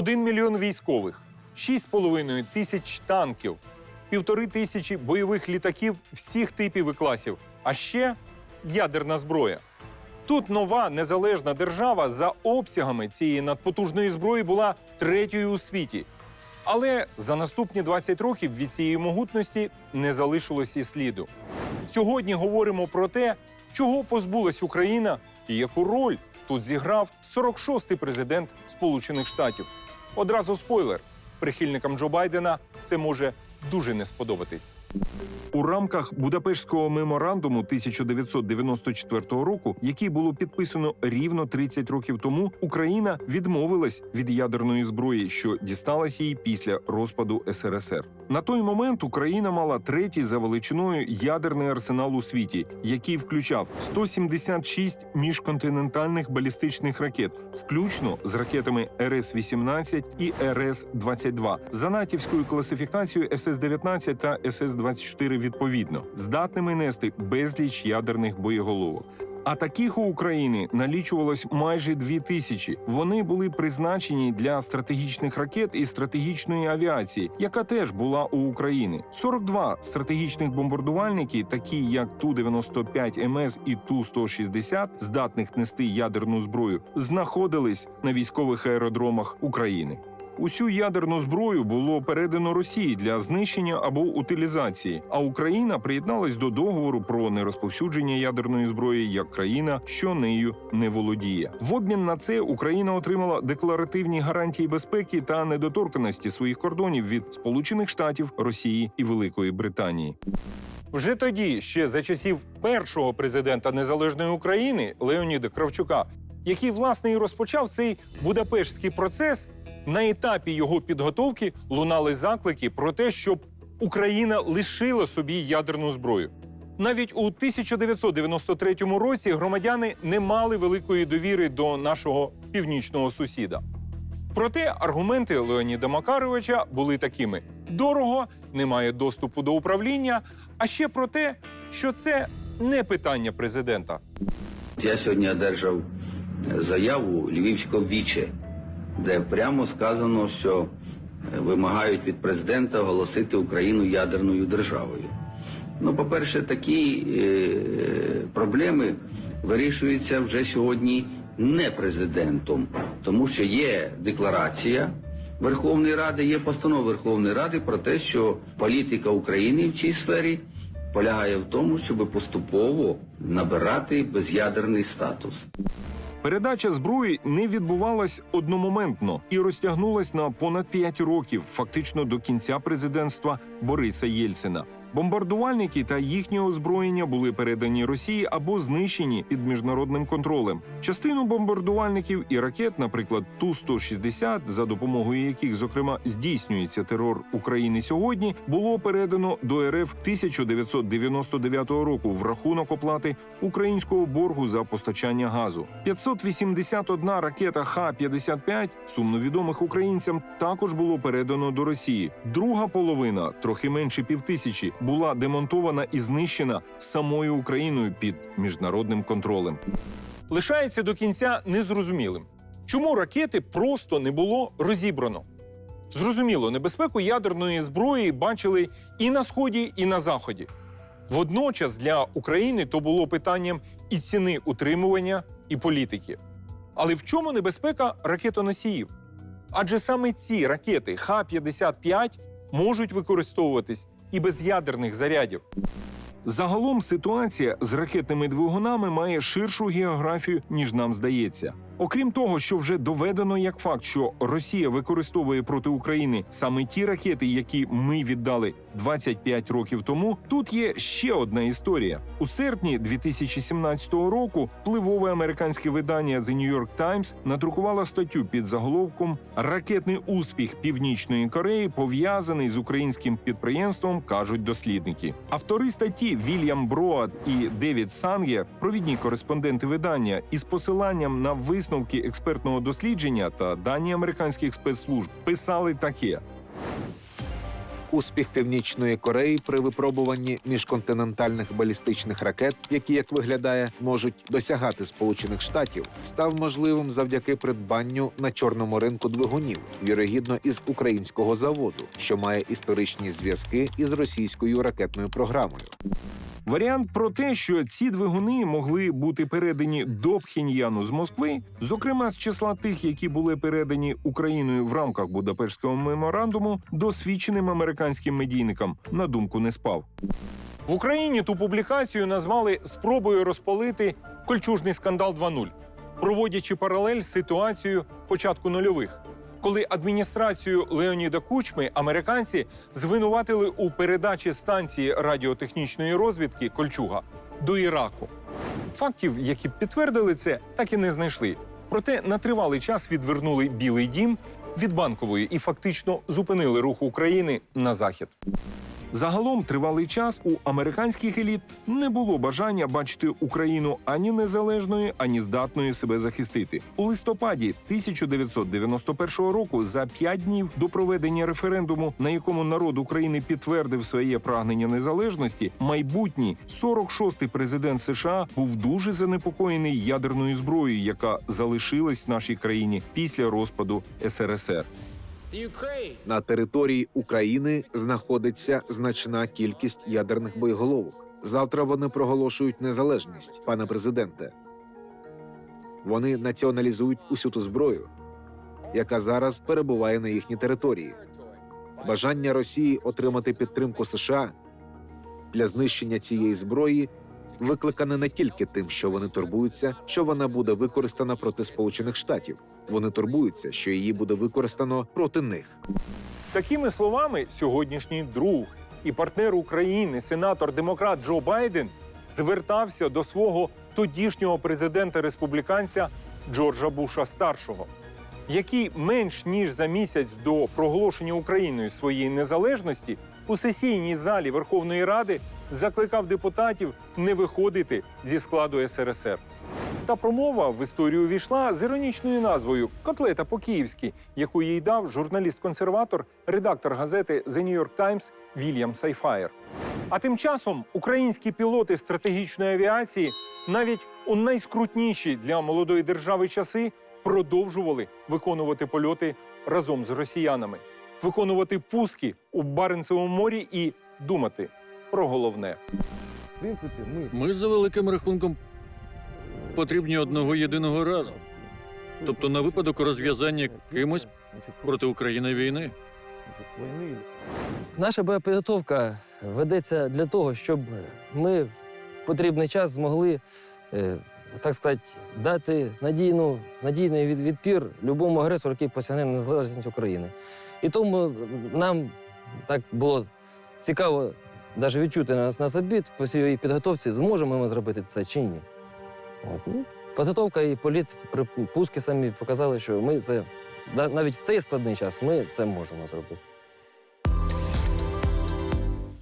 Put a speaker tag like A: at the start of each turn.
A: 1 мільйон військових, 6,5 тисяч танків, півтори тисячі бойових літаків всіх типів і класів, а ще ядерна зброя. Тут нова незалежна держава за обсягами цієї надпотужної зброї була третьою у світі. Але за наступні 20 років від цієї могутності не залишилось і сліду. Сьогодні говоримо про те, чого позбулась Україна і яку роль тут зіграв 46-й президент Сполучених Штатів. Одразу спойлер: прихильникам Джо Байдена це може дуже не сподобатись. У рамках Будапештського меморандуму 1994 року, який було підписано рівно 30 років тому, Україна відмовилась від ядерної зброї, що дісталась їй після розпаду СРСР. На той момент Україна мала третій за величиною ядерний арсенал у світі, який включав 176 міжконтинентальних балістичних ракет, включно з ракетами РС-18 і РС-22, за натівською класифікацією СС-19 та СС-24 відповідно, здатними нести безліч ядерних боєголовок. А таких у України налічувалось майже дві тисячі. Вони були призначені для стратегічних ракет і стратегічної авіації, яка теж була у України. 42 стратегічних бомбардувальники, такі як Ту-95 МС і Ту-160, здатних нести ядерну зброю, знаходились на військових аеродромах України. Усю ядерну зброю було передано Росії для знищення або утилізації. А Україна приєдналась до договору про нерозповсюдження ядерної зброї як країна, що нею не володіє. В обмін на це Україна отримала декларативні гарантії безпеки та недоторканості своїх кордонів від Сполучених Штатів, Росії і Великої Британії. Вже тоді, ще за часів першого президента незалежної України Леоніда Кравчука, який власне і розпочав цей Будапештський процес. На етапі його підготовки лунали заклики про те, щоб Україна лишила собі ядерну зброю. Навіть у 1993 році громадяни не мали великої довіри до нашого північного сусіда. Проте аргументи Леоніда Макаровича були такими: дорого, немає доступу до управління, а ще про те, що це не питання президента.
B: Я сьогодні одержав заяву Львівського віче, де прямо сказано, що е, вимагають від президента оголосити Україну ядерною державою. Ну, по-перше, такі е, проблеми вирішуються вже сьогодні не президентом, тому що є декларація Верховної Ради, є постанова Верховної Ради про те, що політика України в цій сфері полягає в тому, щоб поступово набирати без'ядерний статус.
A: Передача зброї не відбувалась одномоментно і розтягнулась на понад 5 років, фактично до кінця президентства Бориса Єльцина. Бомбардувальники та їхнє озброєння були передані Росії або знищені під міжнародним контролем. Частину бомбардувальників і ракет, наприклад, Ту-160, за допомогою яких, зокрема, здійснюється терор України сьогодні, було передано до РФ 1999 року в рахунок оплати українського боргу за постачання газу. 581 ракета Х-55, сумно відомих українцям, також було передано до Росії. Друга половина, трохи менше півтисячі, була демонтована і знищена самою Україною під міжнародним контролем. Лишається до кінця незрозумілим, чому ракети просто не було розібрано. Зрозуміло, небезпеку ядерної зброї бачили і на сході, і на заході. Водночас для України то було питанням і ціни утримування, і політики. Але в чому небезпека ракетоносіїв? Адже саме ці ракети Х-55 можуть використовуватись і без ядерних зарядів. Загалом ситуація з ракетними двигунами має ширшу географію, ніж нам здається. Окрім того, що вже доведено як факт, що Росія використовує проти України саме ті ракети, які ми віддали 25 років тому. Тут є ще одна історія. У серпні 2017 року впливове американське видання The New York Times надрукувало статтю під заголовком Ракетний успіх Північної Кореї пов'язаний з українським підприємством, кажуть дослідники. Автори статті Вільям Броад і Девід Сангер, провідні кореспонденти видання, із посиланням на висновки експертного дослідження та дані американських спецслужб писали таке.
C: Успіх Північної Кореї при випробуванні міжконтинентальних балістичних ракет, які, як виглядає, можуть досягати Сполучених Штатів, став можливим завдяки придбанню на чорному ринку двигунів, вірогідно із українського заводу, що має історичні зв'язки із російською ракетною програмою.
A: Варіант про те, що ці двигуни могли бути передані до Пхеньяну з Москви, зокрема з числа тих, які були передані Україною в рамках Будапештського меморандуму, досвідченим американським медійникам на думку не спав. В Україні ту публікацію назвали спробою розпалити кольчужний скандал 2.0, проводячи паралель з ситуацією початку нульових. Коли адміністрацію Леоніда Кучми американці звинуватили у передачі станції радіотехнічної розвідки Кольчуга до Іраку. Фактів, які підтвердили це, так і не знайшли. Проте на тривалий час відвернули Білий дім від банкової і фактично зупинили рух України на захід. Загалом тривалий час у американських еліт не було бажання бачити Україну ані незалежною, ані здатною себе захистити. У листопаді 1991 року, за п'ять днів до проведення референдуму, на якому народ України підтвердив своє прагнення незалежності, майбутній 46-й президент США був дуже занепокоєний ядерною зброєю, яка залишилась в нашій країні після розпаду СРСР.
C: На території України знаходиться значна кількість ядерних боєголовок. Завтра вони проголошують незалежність, пане президенте. Вони націоналізують усю ту зброю, яка зараз перебуває на їхній території. Бажання Росії отримати підтримку США для знищення цієї зброї викликане не тільки тим, що вони турбуються, що вона буде використана проти Сполучених Штатів. Вони турбуються, що її буде використано проти них.
A: Такими словами, сьогоднішній друг і партнер України, сенатор демократ Джо Байден, звертався до свого тодішнього президента республіканця Джорджа Буша старшого, який менш ніж за місяць до проголошення Україною своєї незалежності у сесійній залі Верховної Ради закликав депутатів не виходити зі складу СРСР. Та промова в історію війшла з іронічною назвою Котлета по-київськи, яку їй дав журналіст-консерватор, редактор газети The New York Times Вільям Сайфаєр. А тим часом українські пілоти стратегічної авіації навіть у найскрутніші для молодої держави часи продовжували виконувати польоти разом з росіянами, виконувати пуски у Баренцевому морі і думати про головне.
D: В принципі, ми
E: Ми за великим рахунком потрібні одного єдиного разу. Тобто на випадок розв'язання кимось проти України війни.
D: війни.
F: Наша боєпідготовка ведеться для того, щоб ми в потрібний час змогли, е, так сказати, дати надійну, надійний від, відпір любому агресору, який посягне на незалежність України. І тому нам так було цікаво навіть відчути нас на собі по своїй підготовці, зможемо ми зробити це чи ні. От. Ну, підготовка і політ, припуски самі показали, що ми це навіть в цей складний час ми це можемо зробити.